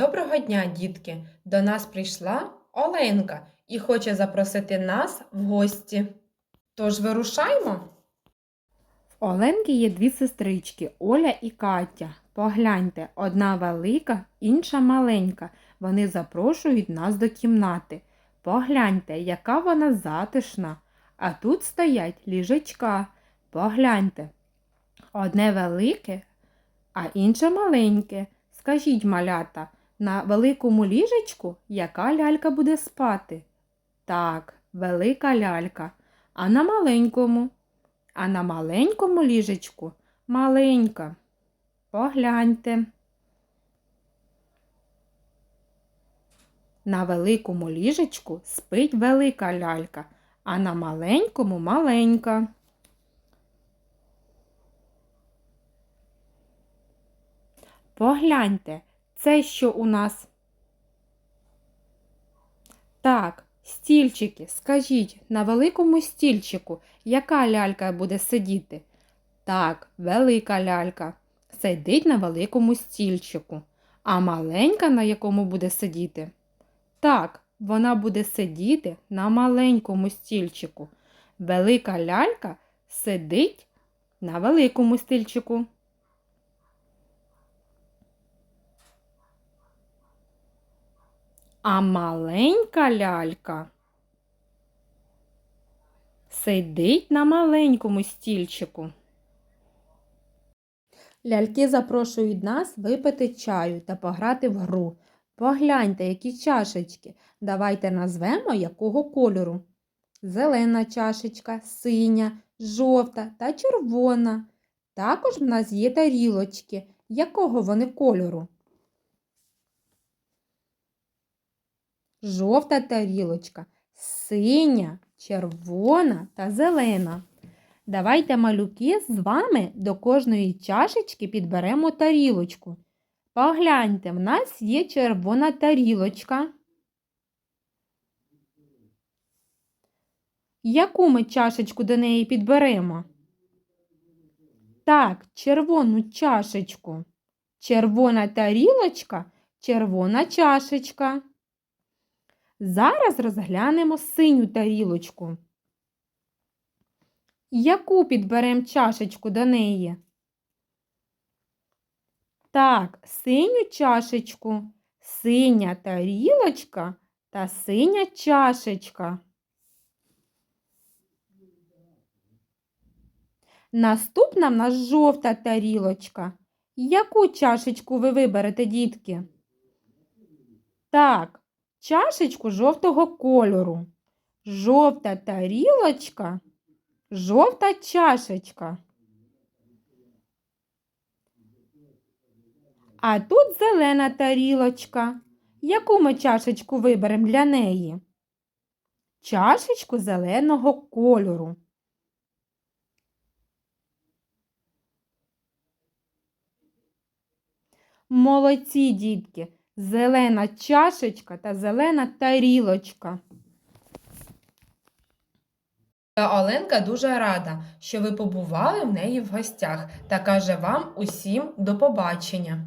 Доброго дня, дітки! До нас прийшла Оленка і хоче запросити нас в гості. Тож вирушаймо. В Оленки є дві сестрички Оля і Катя. Погляньте, одна велика, інша маленька. Вони запрошують нас до кімнати. Погляньте, яка вона затишна. А тут стоять ліжечка. Погляньте. Одне велике, а інше маленьке. Скажіть, малята, на великому ліжечку яка лялька буде спати? Так, велика лялька. А на маленькому? А на маленькому ліжечку маленька. Погляньте. На великому ліжечку спить велика лялька, а на маленькому маленька. Погляньте, це що у нас? Так, стільчики. Скажіть, на великому стільчику яка лялька буде сидіти? Так, велика лялька. Сидить на великому стільчику. А маленька на якому буде сидіти? Так, вона буде сидіти на маленькому стільчику. Велика лялька сидить на великому стільчику. А маленька лялька сидить на маленькому стільчику. Ляльки запрошують нас випити чаю та пограти в гру. Погляньте, які чашечки. Давайте назвемо якого кольору. Зелена чашечка, синя, жовта та червона. Також в нас є тарілочки. Якого вони кольору? Жовта тарілочка, синя, червона та зелена. Давайте, малюки, з вами до кожної чашечки підберемо тарілочку. Погляньте, в нас є червона тарілочка. Яку ми чашечку до неї підберемо? Так, червону чашечку. Червона тарілочка, червона чашечка. Зараз розглянемо синю тарілочку. Яку підберемо чашечку до неї? Так, синю чашечку, синя тарілочка та синя чашечка. Наступна в нас жовта тарілочка. Яку чашечку ви виберете, дітки? Так, чашечку жовтого кольору. Жовта тарілочка, жовта чашечка. А тут зелена тарілочка. Яку ми чашечку виберемо для неї? Чашечку зеленого кольору. Молодці, дітки! Зелена чашечка та зелена тарілочка. Та Оленка дуже рада, що ви побували в неї в гостях та каже вам усім до побачення.